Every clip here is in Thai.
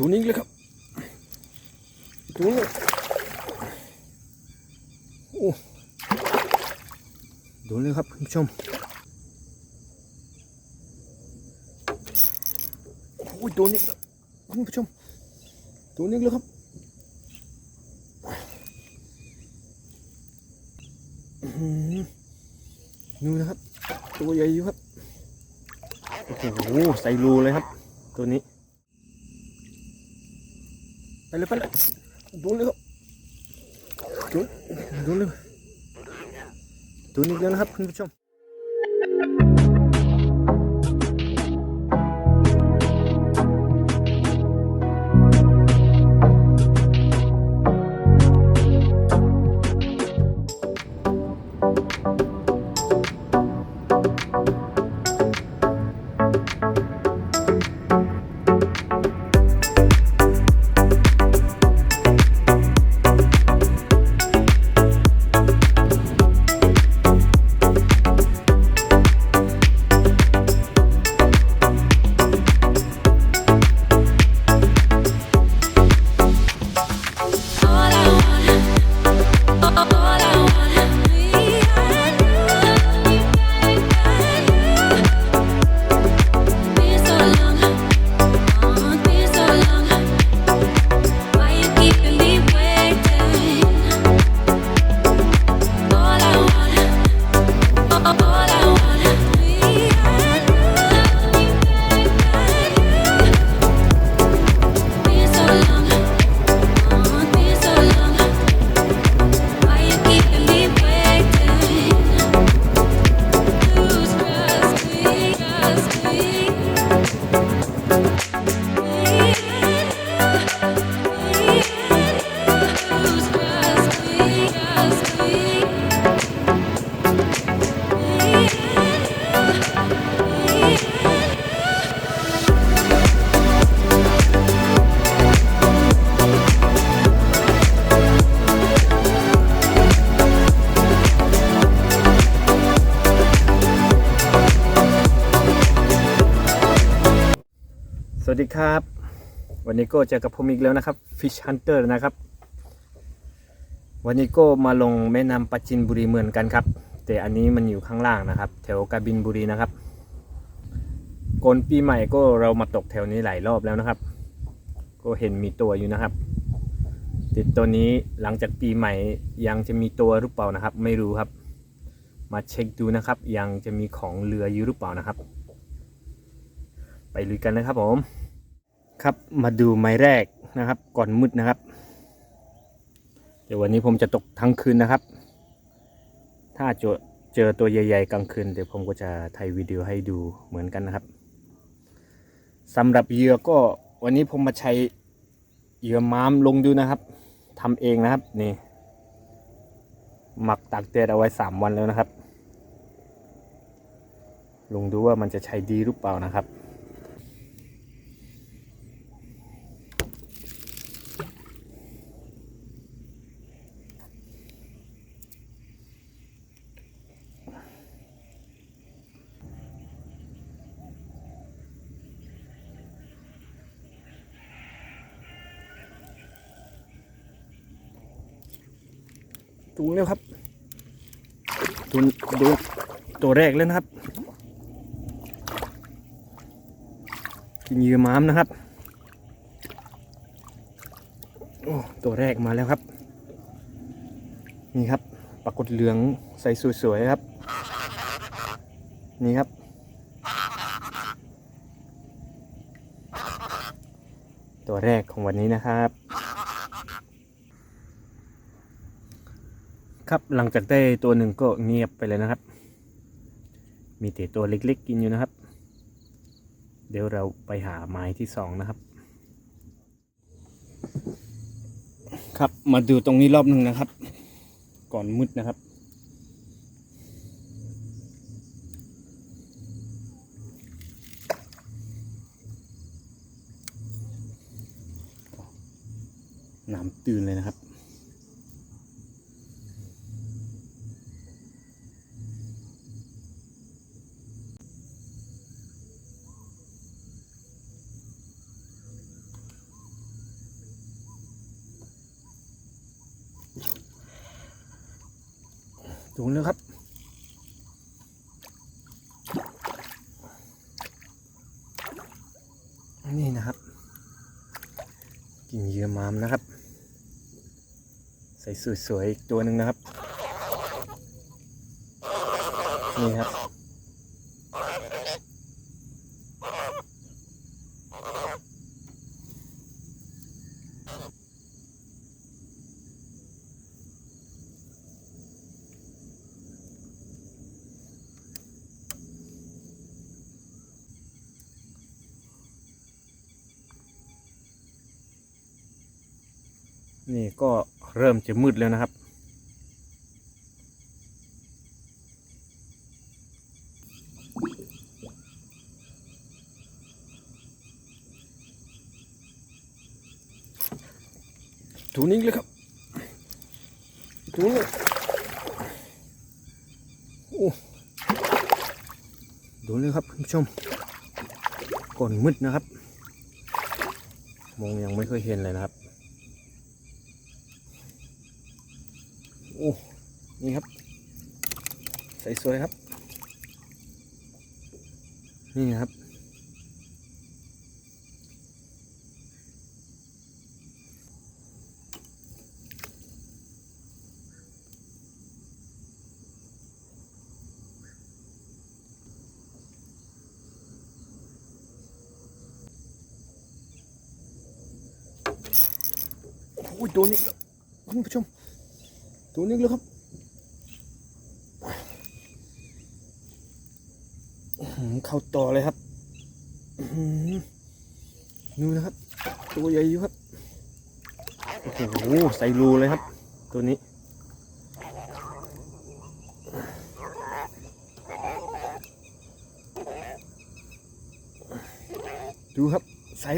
ตัวนี้เลยครับตัวนี้โอ้ดูเลยครับคุณผู้ชมโอ้ยตัวนี้ครับคุณผู้ชมตัวนี้เลยครับอื้อหือดูนะครับ ตัวใหญ่อยู่ครับ โอ้โห ใส่รูเลยครับ ตัวนี้ ไปเลยไปเลยดูเลยครับดูดูเลยดูนี่แล้วนะครับคุณผู้ชม วัสดีครับ วันนี้ก็เจอกับผมอีกแล้วนะครับ Fish Hunter นะครับ วันนี้ก็มาลงแม่น้ำปราจินบุรีเหมือนกันครับ แต่อันนี้มันอยู่ข้างล่างนะครับ แถวกาบินบุรีนะครับก่อนปีใหม่ก็เรามาตกแถวนี้หลายรอบแล้วนะครับ ก็เห็นมีตัวอยู่นะครับแต่ตัวนี้หลังจากปีใหม่ยังจะมีตัวหรือเปล่านะครับ ไม่รู้ครับ มาเช็คดูนะครับ ยังจะมีของเรืออยู่หรือเปล่านะครับ ไปลุยกันนะครับผม ครับมาดูไม้แรกนะครับ ก่อนมืดนะครับ เดี๋ยววันนี้ผมจะตกทั้งคืนนะครับ ถ้าเจอเจอตัวใหญ่ๆกลางคืนเดี๋ยวผมก็จะถ่ายวิดีโอให้ดูเหมือนกันนะครับสำหรับเหยื่อก็วันนี้ผมมาใช้เหยื่อม้ามลงดูนะครับทำเองนะครับนี่หมักตากแดดเอาไว้สามวันแล้วนะครับลองดูว่ามันจะใช้ดีหรือเปล่านะครับ ดูงแล้วครับดูดูตัวแรกเลยนะครับ กินเหยื่อม้ามนะครับ โอ้ ตัวแรกมาแล้วครับ นี่ครับ ปรากฏเหลืองใสสวยๆครับ นี่ครับตัวแรกของวันนี้นะครับ ครับหลังจากได้ตัวหนึ่งก็เงียบไปเลยนะครับ มีแต่ตัวเล็กๆกินอยู่นะครับ เดี๋ยวเราไปหาไม้ที่สองนะครับ ครับมาดูตรงนี้รอบหนึ่งนะครับ ก่อนมืดนะครับ น้ำตื่นเลยนะครับ สูงแล้วครับ นี่นะครับ กินเหยื่อมามนะครับ ใส่สวยๆอีกตัวหนึ่งนะครับ นี่ครับ นี่ก็เริ่มจะมืดแล้วนะครับ ถูนิ่งเลยครับ ถูนิ่โอ้ดูเลยครับคุณผู้ชม ก่อนมืดนะครับ มองยังไม่เคยเห็นเลยนะครับ โอ้ นี่ครับ ใสวยครับ นี่ครับ โอ้ยโดนอีกแล้วคุณผู้ชมตัวนี้เลยครับอื้อหือ เข้าต่อเลยครับดูนะครับ ตัวใหญ่อยู่ครับ โอ้โห ใส่รูเลยครับ ตัวนี้ ดูครับ ใส่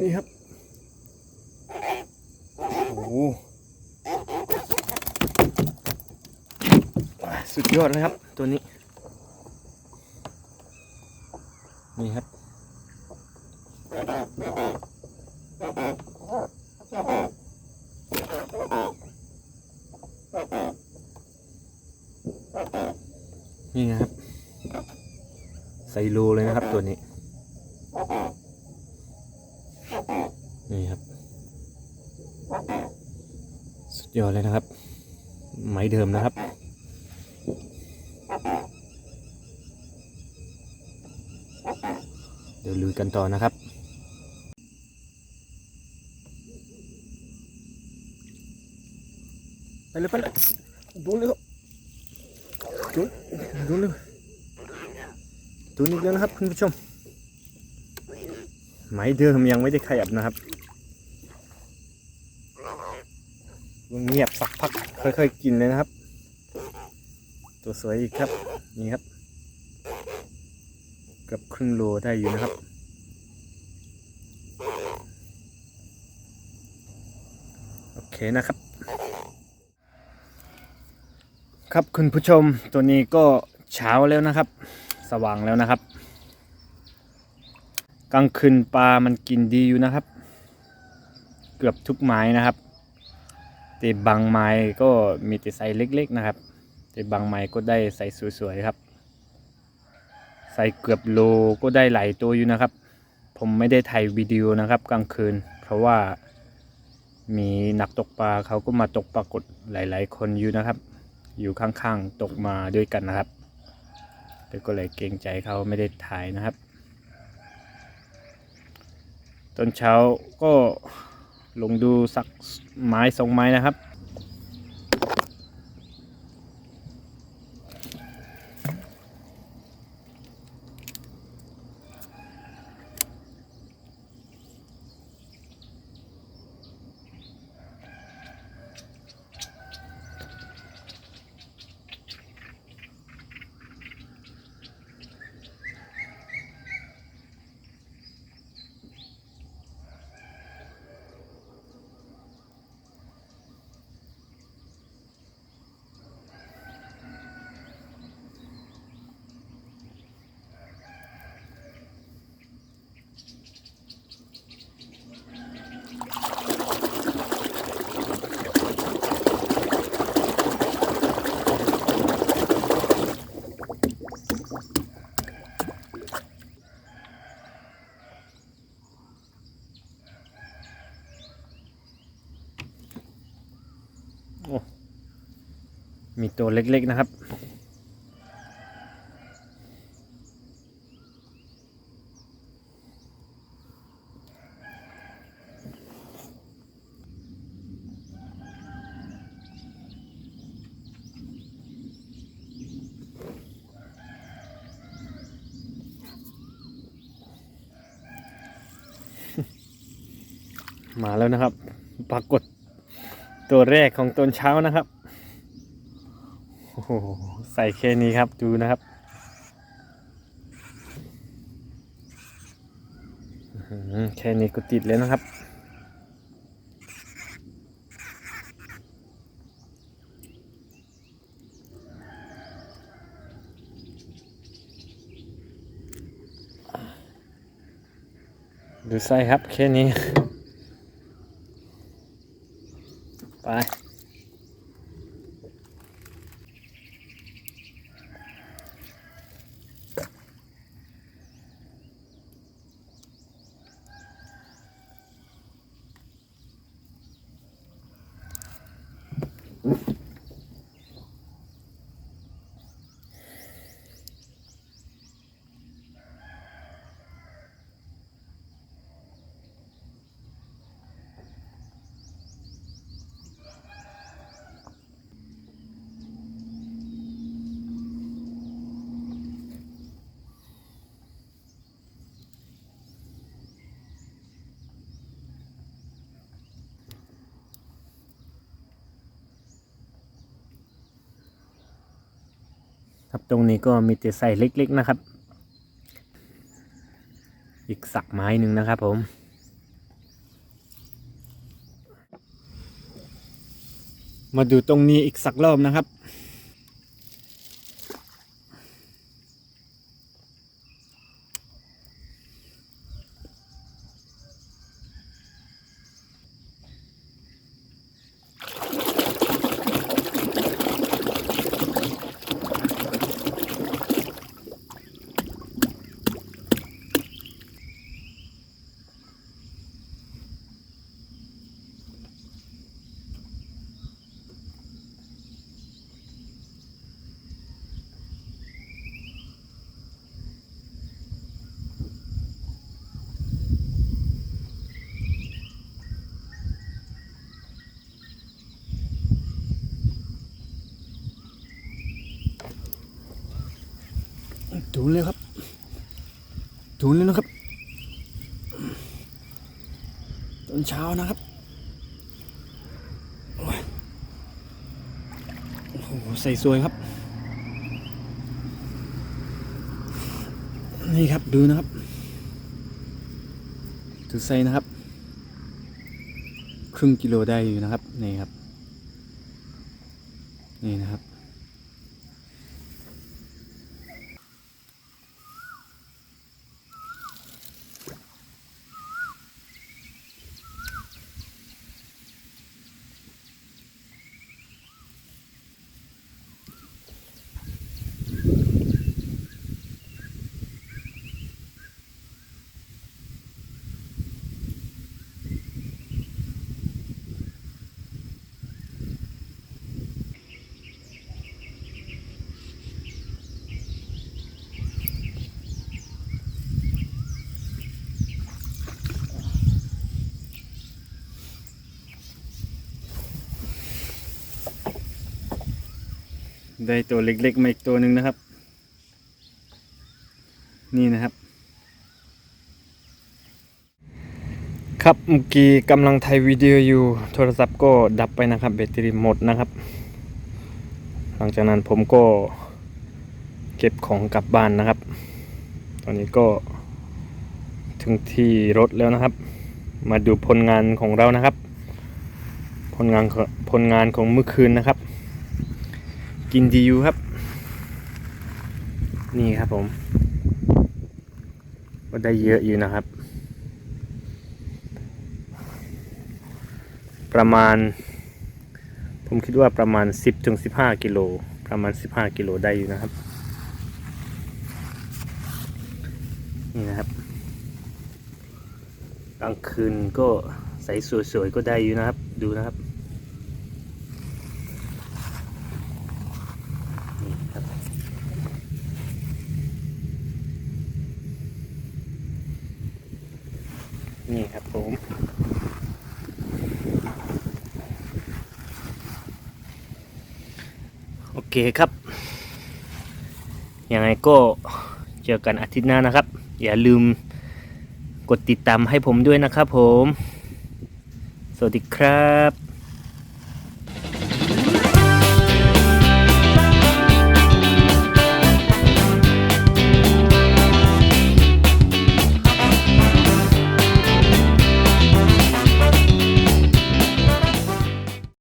นี่ครับ โอ้โห สุดยอดเลยครับ ตัวนี้ครับ นี่นะครับใส่รูเลยนะครับตัวนี้ นี่ครับ สุดยอดเลยนะครับ ไม้เดิมนะครับเดี๋ยวลุยกันต่อนะครับ ไปเลยไปเลยดูเลยครับดูดูเลยดูนี่แล้วนะครับคุณผู้ชมไม้เดิมยังไม่ได้ขยับนะครับเงียบสักพักค่อยๆกินเลยนะครับ ตัวสวยอีกครับนี่ครับกับครึ่งโลได้อยู่นะครับโอเคนะครับ ครับคุณผู้ชมตัวนี้ก็เช้าแล้วนะครับ สว่างแล้วนะครับ กลางคืนปลามันกินดีอยู่นะครับ เกือบทุกไม้นะครับแต่บางไม้ก็มีแต่ไซส์เล็ก ๆนะครับ แต่บางไม้ก็ได้ไซส์สวยๆครับไซส์เกือบโลก็ได้หลายตัวอยู่นะครับ ผมไม่ได้ถ่ายวิดีโอนะครับกลางคืน เพราะว่ามีนักตกปลาเขาก็มาตกปรากฏหลาย ๆ คนอยู่นะครับ อยู่ข้างๆตกมาด้วยกันนะครับแต่ก็เลยเกรงใจเขาไม่ได้ถ่ายนะครับ ตอนเช้าก็ลงดูสักไม้สองไม้นะครับ ตัวเล็กๆนะครับ มาแล้วนะครับ ปรากฏตัวแรกของตอนเช้านะครับ อ้โหใส่แค่นี้ครับดูนะครับแค่นี้ก็ติดแล้วนะครับ ดูไส้ครับแค่นี้ ไป ครับตรงนี้ก็มีแต่ใส่เล็กๆนะครับ อีกสักไม้หนึ่งนะครับผม มาดูตรงนี้อีกสักรอบนะครับ ถูนเลยครับถูนเลยนะครับตอนเช้านะครับโอ้โหใส่สวยครับ นี่ครับดูนะครับดูใส่นะครับ ครึ่งกิโลได้อยู่นะครับนี่ครับ นี่นะครับ ได้ตัวเล็กๆมาอีกตัวหนึ่งนะครับ นี่นะครับ ครับเมื่อกี้กำลังถ่ายวิดีโออยู่โทรศัพท์ก็ดับไปนะครับแบตเตอรี่หมดนะครับ หลังจากนั้นผมก็เก็บของกลับบ้านนะครับ ตอนนี้ก็ถึงที่รถแล้วนะครับ มาดูผลงานของเรานะครับ ผลงานผลงานของเมื่อคืนนะครับ กินดีอยู่ครับ นี่ครับผม ก็ได้เยอะอยู่นะครับ ประมาณ ผมคิดว่าประมาณ 10ถึง15 กิโล ประมาณ 15 กิโลได้อยู่นะครับ นี่นะครับกลางคืนก็ใสสวยๆก็ได้อยู่นะครับ ดูนะครับ นี่ครับผม โอเคครับ ยังไงก็เจอกันอาทิตย์หน้านะครับ อย่าลืมกดติดตามให้ผมด้วยนะครับผม สวัสดีครับ